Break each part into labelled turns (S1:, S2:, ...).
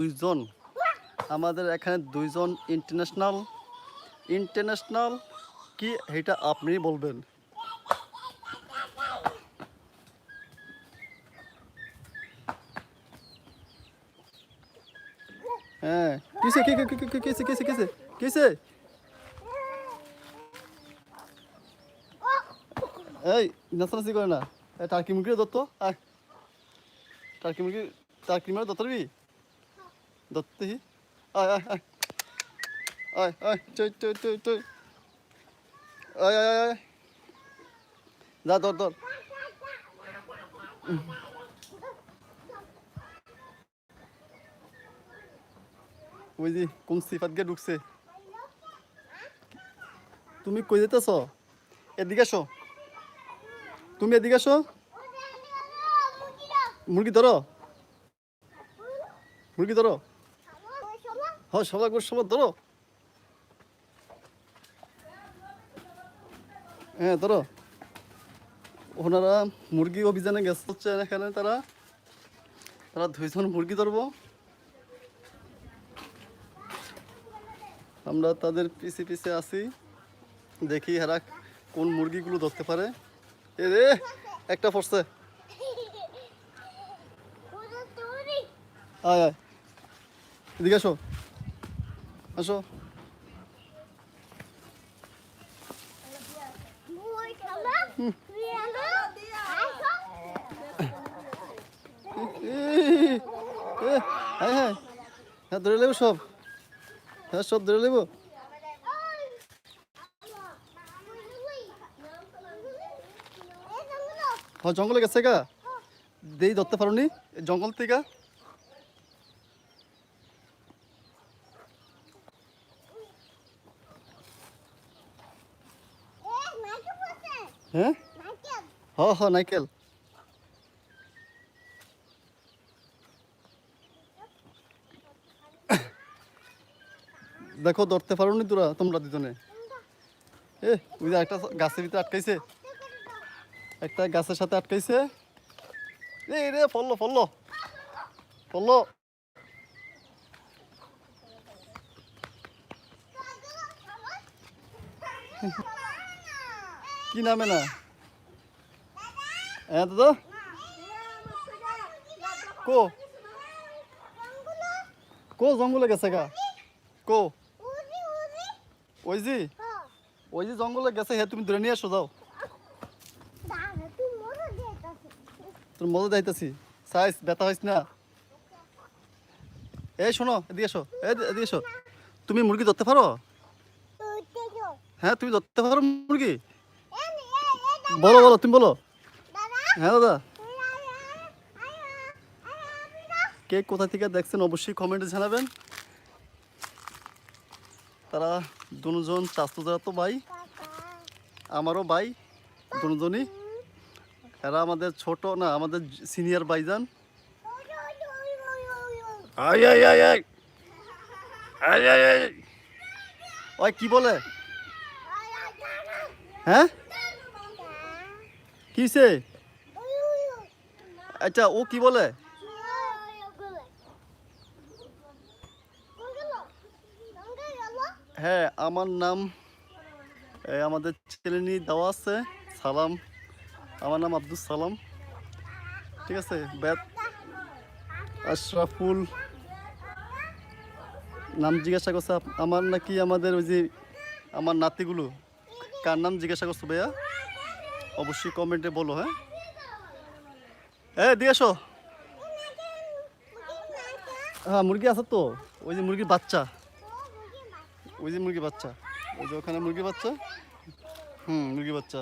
S1: দুইজন। আমাদের এখানে দুইজন ইন্টারন্যাশনাল ইন্টারন্যাশনাল কি এটা আপনি বলবেন? হ্যাঁ। কিসে? কিসে কিসে কিসে? কিসে? এই, নাচানাচি করে না। টার্কি মুরগি দত্ত টার্কি মুরগি টার্কি মারে দত্তরবি আয় যা ধর ধর ওই যে ঢুকছে তুমি কই যেতেছ এদিকে আসো তুমি এদিকে আসো মুরগি ধরো মুরগি ধরো হ্যাঁ সবাই করে সবাই ধরো। হ্যাঁ ধরো। ওনারা মুরগি অভিযানে গেছে হচ্ছে এখানে তারা। তারা দুইজন মুরগি ধরবো। আমরা তাদের পিছে পিছে আছি দেখি এরা কোন মুরগিগুলো ধরতে পারে। এ রে একটা পড়ছে। আয় আয়। এদিকে আসো আসো। হায় হায় হ্যাঁ ধরে নেব সব। হ্যাঁ সব ধরে নেব। হ্যাঁ জঙ্গলে গেছে গা। দেই, ধরতে পারোনি? এই জঙ্গল থেকে হ্যাঁ হ নাইকেল। দেখো, ধরতে পারোনি তোরা, তোমরা দুজনে। এ, ওই একটা গাছের ভিতরে আটকাইছে। একটা গাছের সাথে আটকাইছে। এই রে পড়ল পড়ল পড়ল কি নামে না হ্যাঁ দাদা? কো? কো, জঙ্গলে গেছে গা। কো? ওই জি ওই যে জঙ্গলে গেছে হ্যাঁ তুমি ধরে নিয়ে আসো, যাও। তোর মজা যাইতেছি সাইজ, ব্যথা হইস না? এই, শোনো, এদিকে এসো এদিকে এসো তুমি মুরগি ধরতে পারো? হ্যাঁ তুমি ধরতে পারো মুরগি? বলো বলো, তুমি বলো। হ্যাঁ দাদা। কে কোথা থেকে দেখছেন অবশ্যই কমেন্টে জানাবেন। তারা দুজন চাস্তু যারা তো ভাই আমারও ভাই দুজনই। এরা আমাদের ছোট না আমাদের সিনিয়র ভাইজান। ওই কি বলে? হ্যাঁ? কিসে আচ্ছা ও কি বলে? হ্যাঁ আমার নাম আমাদের ছেলেনি দেওয়া আছে, সালাম। আমার নাম আব্দুল সালাম। ঠিক আছে বেত আশরাফুল। নাম জিজ্ঞাসা করছে আমার নাকি আমাদের ওই যে, আমার নাতিগুলো। কার নাম জিজ্ঞাসা করছ ভাইয়া? অবশ্যই কমেন্টে বলো হ্যাঁ? হ্যাঁ দিয়ে আসো হ্যাঁ মুরগি আছে তো। ওই যে মুরগির বাচ্চা। ওই যে মুরগি বাচ্চা। ওই যে ওখানে মুরগি বাচ্চা। হুম মুরগি বাচ্চা।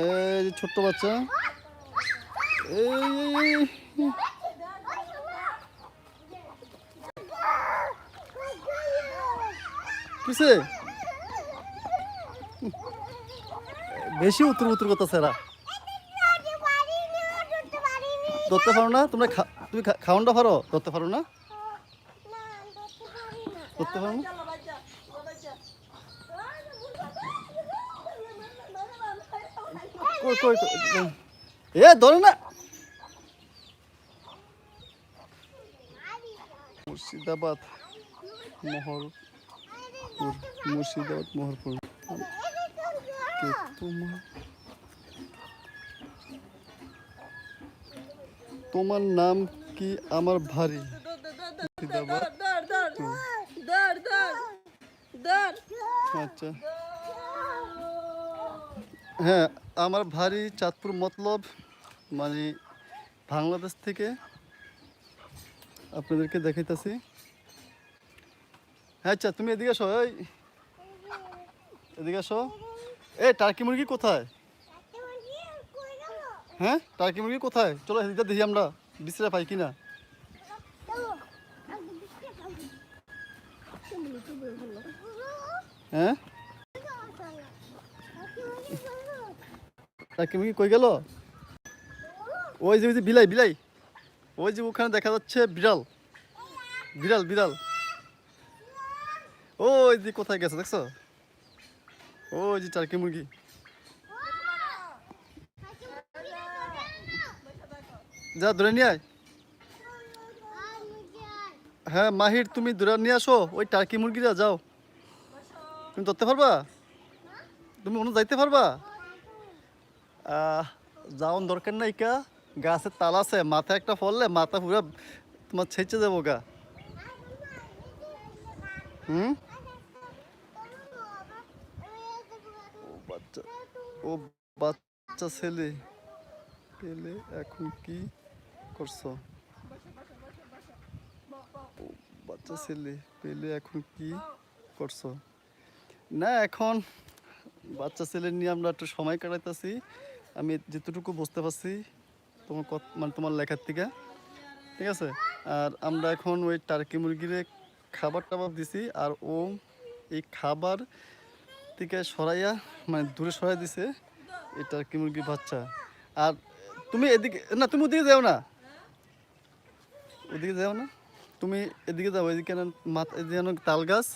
S1: এই যে ছোট্ট বাচ্চা। এই। কিসে? বেশি উত্তর উত্তর করতেছে এরা। ধরতে পারো না? তোমরা তুমি খাওয়ানটা পারো? ধরতে পারো না? ধরতে পারো না? এ, ধরে না। মুর্শিদাবাদ মোহরপুর মুর্শিদাবাদ, মোহরপুর। তোমার তোমার নাম কি আমার ভারী? আচ্ছা। হ্যাঁ আমার ভারী চাঁদপুর মতলব মানে বাংলাদেশ থেকে আপনাদেরকে দেখাইতেছি। হ্যাঁ আচ্ছা তুমি এদিকে আসো এদিকে আসো। এ, টার্কি মুরগি কোথায়? হ্যাঁ? টার্কি মুরগি কোথায়? চলো এদিকে দেখি আমরা বিশ্রা পাই কিনা। হ্যাঁ? টার্কি মুরগি কই গেল? ওই যে ওই যে বিলাই বিলাই। ওই যে ওখানে দেখা যাচ্ছে বিড়াল। বিড়াল বিড়াল। ওই যে কোথায় গেছে, দেখছ? ওই যে টার্কি মুরগি। যা, ধরে নিয়ে হ্যাঁ মাহির, তুমি দূরে নিয়ে আসো। ওই টার্কি মুরগিরা যাও। তুমি ধরতে পারবা? তুমি অন্য যাইতে পারবা? যাওয়ার দরকার নাই কা। গাছের তাল আছে মাথা একটা ফললে মাথা পুরো তোমার ছেঁচে যাব গা। হুম ও বাচ্চা ও বাচ্চা ছেলে পেলে এখন কি করছ? ও বাচ্চা ছেলে পেলে এখন কি করছ? না, এখন বাচ্চা ছেলে নিয়ে আমরা একটু সময় কাটাইতেছি। আমি যেতটুকু বুঝতে পারছি তোমার কত মানে তোমার লেখার থেকে। ঠিক আছে? আর আমরা এখন ওই টার্কি মুরগিরে খাবার টাবার দিছি, আর ও এই খাবার থেকে সরাইয়া মানে দূরে সরাই দিছে, এটা কি মুরগি বাচ্চা? আর তুমি এদিকে, না, তুমি ওদিকে যাও না। ওদিকে যাও না। তুমি এদিকে যাও এদিকে মাথা এদিকে তাল গাছ,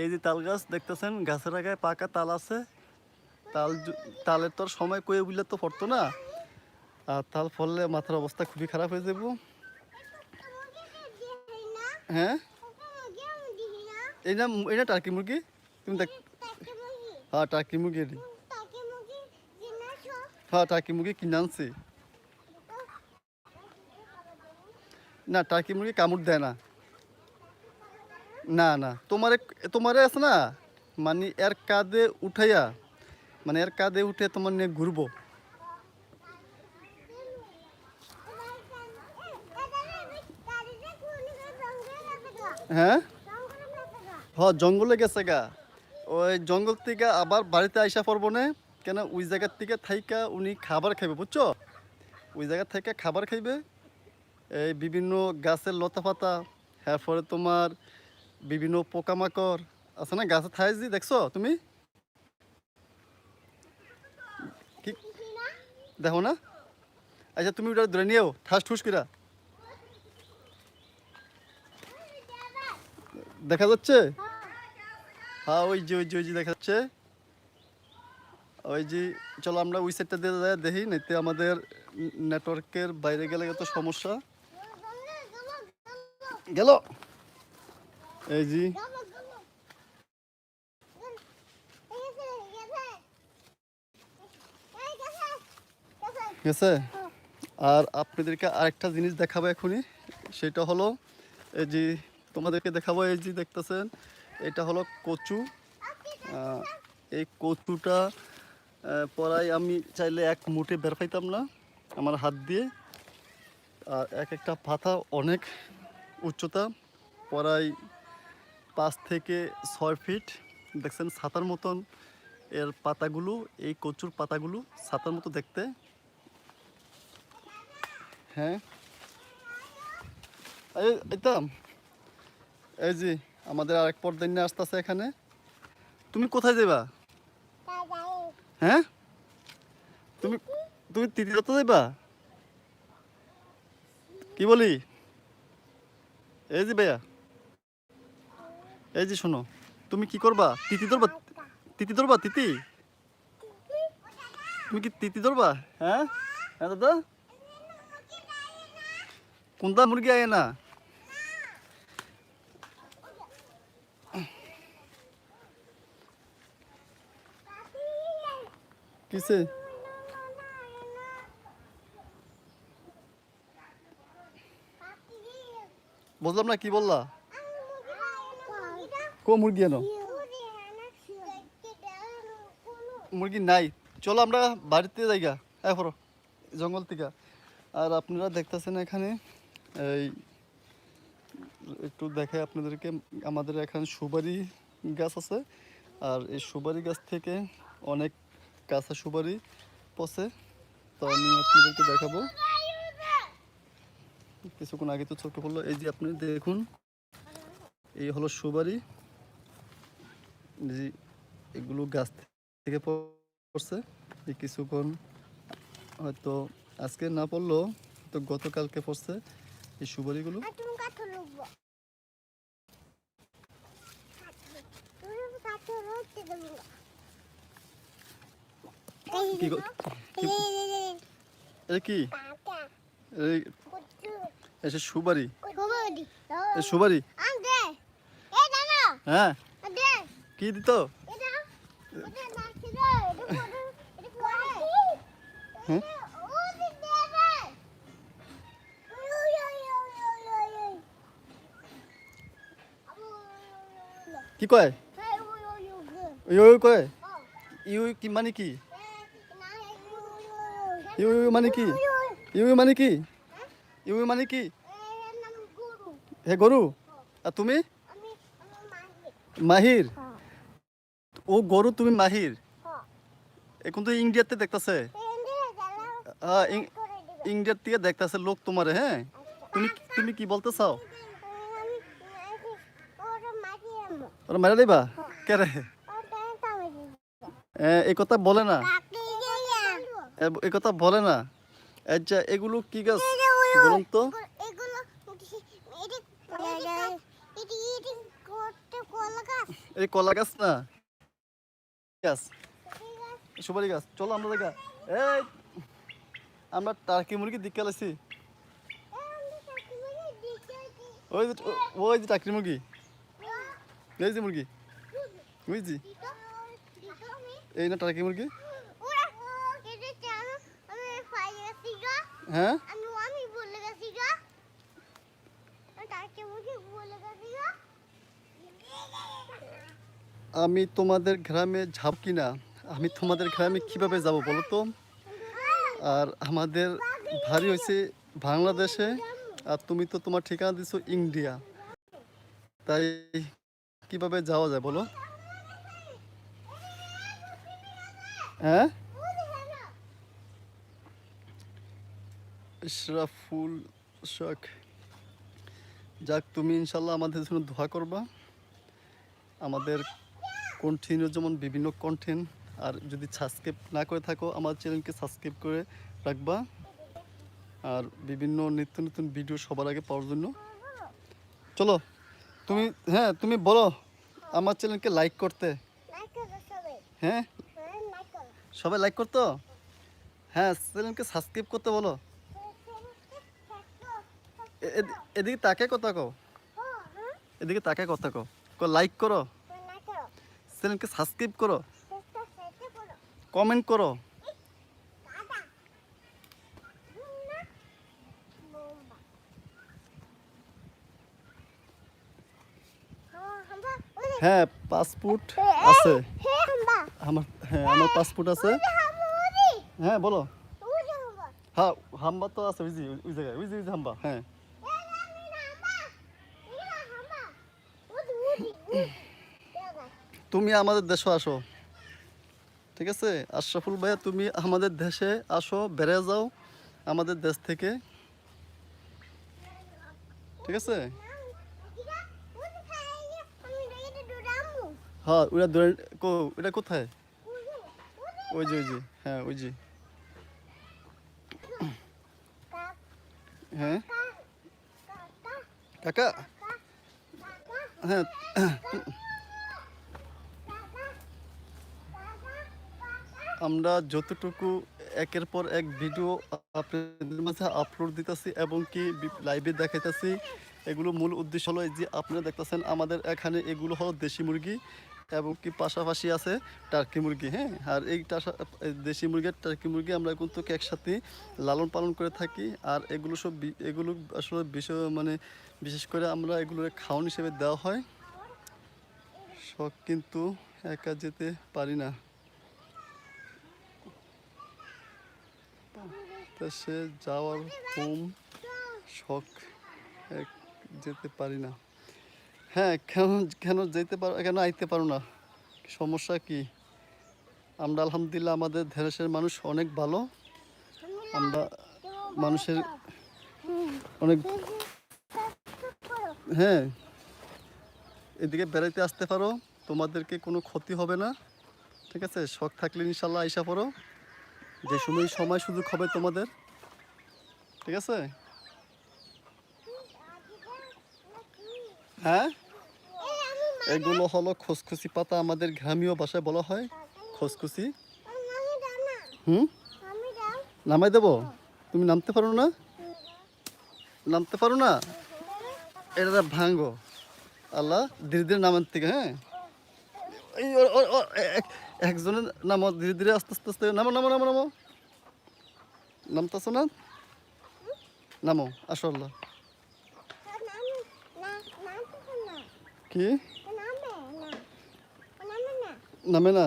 S1: এই যে তাল গাছ দেখতেছেন, গাছের আগায় পাকা তাল আছে। তাল তালের তোর সময় কয়ে বুঝলে তো পড়তো না। আর তাল ফললে মাথার অবস্থা খুবই খারাপ হয়ে যাব। হ্যাঁ? এই না না টার্কি মুরগি? তুমি দেখ হ্যাঁ টার্কি মুরগি এটি হ্যাঁ টার্কি মুরগি কিনে আনছি। না টার্কি মুরগি কামড় দেয় না। না না, তোমারে তোমারে আছে না? মানে এর কাঁধে উঠাইয়া মানে এর কাঁধে উঠে তোমার নিয়ে ঘুরবো। হ্যাঁ? হ জঙ্গলে গেছে গা। ওই জঙ্গল থেকে আবার বাড়িতে আইসা না কেন ওই জায়গার থেকে থাইকা উনি খাবার খাইবে, বুঝছ? ওই জায়গা থেকে খাবার খাইবে, এই বিভিন্ন গাছের লতা পাতা এরপরে তোমার বিভিন্ন পোকামাকড়, আছে না, গাছে থাই যে দেখছ তুমি? কি? দেখো না? আচ্ছা তুমি ওটা ধরে নিয়েও, ঠাস ঠুস কিরা। দেখা যাচ্ছে? হ্যাঁ ওই যে ওই যে ওই যে দেখা যাচ্ছে। ওই যে, চলো আমরা ওই সাইডটা দিয়ে দেখি, নাইতে আমাদের নেটওয়ার্কের বাইরে গেলে তো সমস্যা। গেল। এই জি গেছে? আর আপনাদেরকে আরেকটা জিনিস দেখাবো এখনই। সেটা হলো, এই যে, তোমাদেরকে দেখাবো, এই যে দেখতেছেন এটা হলো কচু। এই কচুটা পরাই আমি চাইলে এক মুঠে বের পাইতাম না আমার হাত দিয়ে। আর এক একটা পাতা অনেক উচ্চতা পরাই পাঁচ থেকে ছয় ফিট। দেখছেন ছাতার মতন এর পাতাগুলো, এই কচুর পাতাগুলো ছাতার মতো দেখতে। হ্যাঁ। এইতাম এই যে আমাদের আরেক পর্দায় নিয়ে আসতেছে এখানে। তুমি কোথায় যাবা হ্যাঁ? তুমি তুমি তিতিরতে যাবা কি বলি? এই যে ভাইয়া। এই যে শোনো, তুমি কি করবা? তিতি ধরবা? তিতি ধরবা, তিতি? তুমি কি তিতি ধরবা? হ্যাঁ? হ্যাঁ দাদা? কোনটা মুরগি আয় না? কিসে? বুঝলাম না, কি বললা? কো মুরগি এনো মুরগি নাই। চলো আমরা বাড়িতে যাইগা। হ্যাঁ জঙ্গল থেকে। আর আপনারা দেখতেছেন এখানে, এই, একটু দেখে আপনাদেরকে। আমাদের এখানে সুপারি গাছ আছে। আর এই সুপারি গাছ থেকে অনেক কাঁচা সুপারি পচে তো আমি আপনাদেরকে দেখাবো। কিছুক্ষণ আগে তো চোখে পড়ল এই যে আপনি দেখুন, এই হলো সুপারি। যে এগুলো গাছ থেকে পড়ছে। এই কিছুক্ষণ হয়তো আজকে না পড়ল তো গতকালকে পড়ছে এই সুপারিগুলো। কি কি- এসে সুপারি এ সুপারি হ্যাঁ কি দিত হুম? কি কয় ইউ কয় ইউ ইউ কি মানে কি ইউ ইউ মানে কি? ইউ ইউ মানে কি? ইউ ইউ মানে কি? হে গরু, আর তুমি? মাহির। ও গরু, তুমি মাহির? এখন তো ইন্ডিয়াতে দেখতেছে। ইন্ডিয়ার থেকে দেখতেছে লোক তোমারে হ্যাঁ? তুমি তুমি কি বলতে চাও? ওরা মেরে দিবা। কে রে? এই কথা বলে না। এ- এই কথা বলে না। আচ্ছা এগুলো কি গাছ? বলুন তো। এই কলা গাছ। না? গাছ। সুপারি গাছ। চলো আমরা দেখা। এই আমরা টার্কি মুরগি দিকে লাইছি ওই যে ওই যে টার্কি মুরগি। এই যে মুরগি। বুঝছি। এই না টার্কি মুরগি। হ্যাঁ?
S2: আমি
S1: তোমাদের গ্রামে যাব কি না আমি তোমাদের গ্রামে কীভাবে যাব বলো তো? আর আমাদের ভারী হয়েছে বাংলাদেশে আর তুমি তো তোমার ঠিকানা দিছো ইন্ডিয়া। তাই কীভাবে যাওয়া যায় বলো? হ্যাঁ? ইশরাফুল শখ যাক তুমি ইনশাল্লাহ আমাদের জন্য দোয়া করবা। আমাদের কন্টিনিউ যেমন বিভিন্ন কন্টেন্ট আর যদি সাবস্ক্রাইব না করে থাকো আমার চ্যানেলকে সাবস্ক্রাইব করে রাখবা। আর বিভিন্ন নিত্য নতুন ভিডিও সবার আগে পাওয়ার জন্য। চলো তুমি হ্যাঁ তুমি বলো আমার চ্যানেলকে লাইক করতে। হ্যাঁ?
S2: হ্যাঁ
S1: সবাই লাইক করতো? হ্যাঁ চ্যানেলকে সাবস্ক্রাইব করতে বলো। এদিকে তাকে কথা
S2: হ্যাঁ
S1: এদিকে তাকে কথা কও। কো লাইক করো। চ্যানেলকে সাবস্ক্রাইব করো। কমেন্ট করো।
S2: হ্যাঁ
S1: পাসপোর্ট আছে। আমার হ্যাঁ আমার পাসপোর্ট আছে। হ্যাঁ বলো। হ্যাঁ হাম্বা তো আছে, ওই ওই জায়গায় হাম্বা হ্যাঁ
S2: এই আমি না হাম্বা এই হাম্বা ওদি ওদি দাদা
S1: তুমি আমাদের দেশে আসো। ঠিক আছে? আশরাফুল ভাইয়া তুমি আমাদের দেশে আসো বেড়ে যাও আমাদের দেশ থেকে। ঠিক আছে? হ্যাঁ ওটা এটা কোথায়? ওই যে ওই যে হ্যাঁ ওই যে। হ্যাঁ?
S2: কাক?
S1: হ্যাঁ। আমরা যতটুকু একের পর এক ভিডিও আপনাদের মাঝে আপলোড দিতেছি এবং কি লাইভে দেখাইতেছি, এগুলো মূল উদ্দেশ্য হলো যে আপনারা দেখতেছেন আমাদের এখানে এগুলো হলো দেশি মুরগি। এবং কি পাশাপাশি আছে টার্কি মুরগি হ্যাঁ? আর এই দেশি মুরগি আর টার্কি মুরগি আমরা কিন্তু একসাথে লালন পালন করে থাকি। আর এগুলো সব এগুলো আসলে বিষয় মানে বিশেষ করে আমরা এগুলো খাওয়ান হিসেবে দেওয়া হয়। শখ কিন্তু একা যেতে পারি না। সে যাওয়ার হোম শখ এক যেতে পারি না। হ্যাঁ কেন কেন যেতে পারো, কেন আইতে পারো না? সমস্যা কি? আমরা আলহামদুলিল্লাহ আমাদের দেশের মানুষ অনেক ভালো। আমরা মানুষের অনেক হ্যাঁ এদিকে বেড়াইতে আসতে পারো, তোমাদেরকে কোনো ক্ষতি হবে না, ঠিক আছে? শখ থাকলে ইনশাল্লাহ আইসা পড়ো। যে সময় সময় সুযোগ হবে তোমাদের, ঠিক আছে? হ্যাঁ? এগুলো হলো খসখসি পাতা আমাদের গ্রামীয় ভাষায় বলা হয় খসখসি। হুম? নামাই দেবো? তুমি নামতে পারো না? নামতে পারো না? এটা ভাঙ্গো। আল্লাহ ধীরে ধীরে নামের থেকে হ্যাঁ? একজনের নামো ধীরে ধীরে আস্তে আস্তে আস্তে। নামো নামো নামো নামো। নামতেছো না? নামো, আসো আল্লাহ। কি নামে না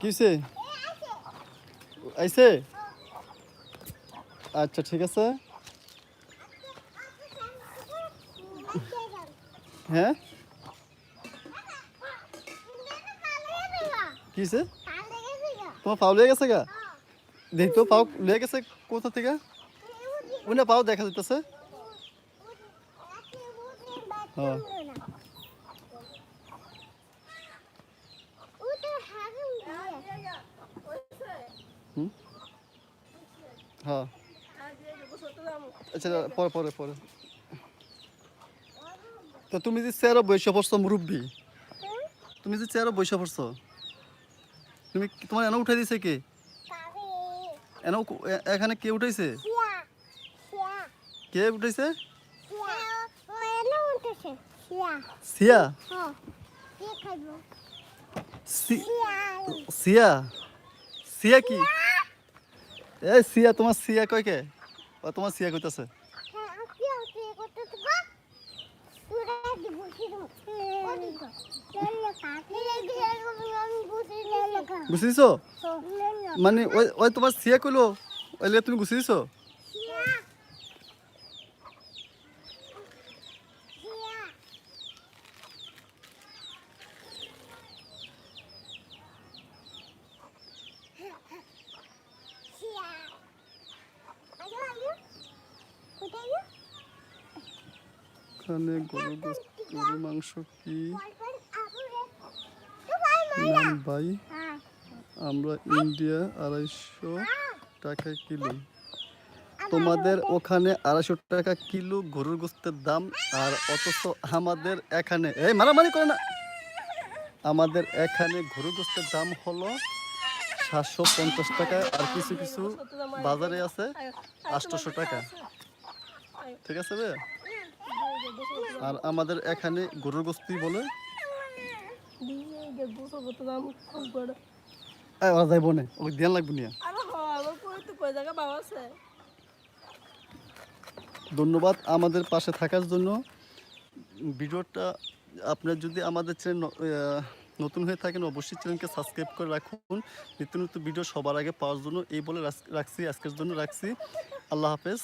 S1: কিসে? আইসে আচ্ছা ঠিক আছে। হ্যাঁ? কিসে? তোমার পাও লিয়ে গেছে গা? দেখ তো পাও লিয়ে গেছে কোথা থেকে? ওই না পাও দেখা যেতেছে হ্যাঁ। হ্যাঁ আচ্ছা পরে পরে পরে। তো তুমি যে চেয়ারও বৈশা পড়ছো মুরব্বী তুমি যে চেয়ারও বৈশা পড়ছো তুমি তোমার এনে উঠাই দিছে কে? এনে এখানে কে উঠাইছে? কে উঠাইছে? সিয়া সিয়া সিয়া কি? এ সিয়া তোমার সিয়া কয় কে? তোমার সিয়া কইতাছে? বুঝছিস মানে ওই তোমার সিয়া কইলো? ওই লিগে তুমি গুছি দিছো এখানে গরু গরু মাংস কি? ভাই? আমরা ইন্ডিয়া আড়াইশো টাকা কিলো। তোমাদের ওখানে আড়াইশো টাকা কিলো গরুর গোস্তের দাম আর অথচ আমাদের এখানে এই মারামারি করে না। আমাদের এখানে গরুর গোস্তের দাম হলো সাতশো পঞ্চাশ টাকা আর কিছু কিছু বাজারে আছে আটশোশো টাকা। ঠিক আছে আর আমাদের এখানে গরুর গোস্তি বলে? ধ্যান লাগবে নিয়ে। ধন্যবাদ আমাদের পাশে থাকার জন্য। ভিডিওটা আপনার যদি আমাদের চ্যানেল নতুন হয়ে থাকেন, অবশ্যই চ্যানেলকে সাবস্ক্রাইব করে রাখুন। নিত্য নতুন ভিডিও সবার আগে পাওয়ার জন্য এই বলে রাখ- রাখছি, আজকের জন্য রাখছি। আল্লাহ হাফেজ।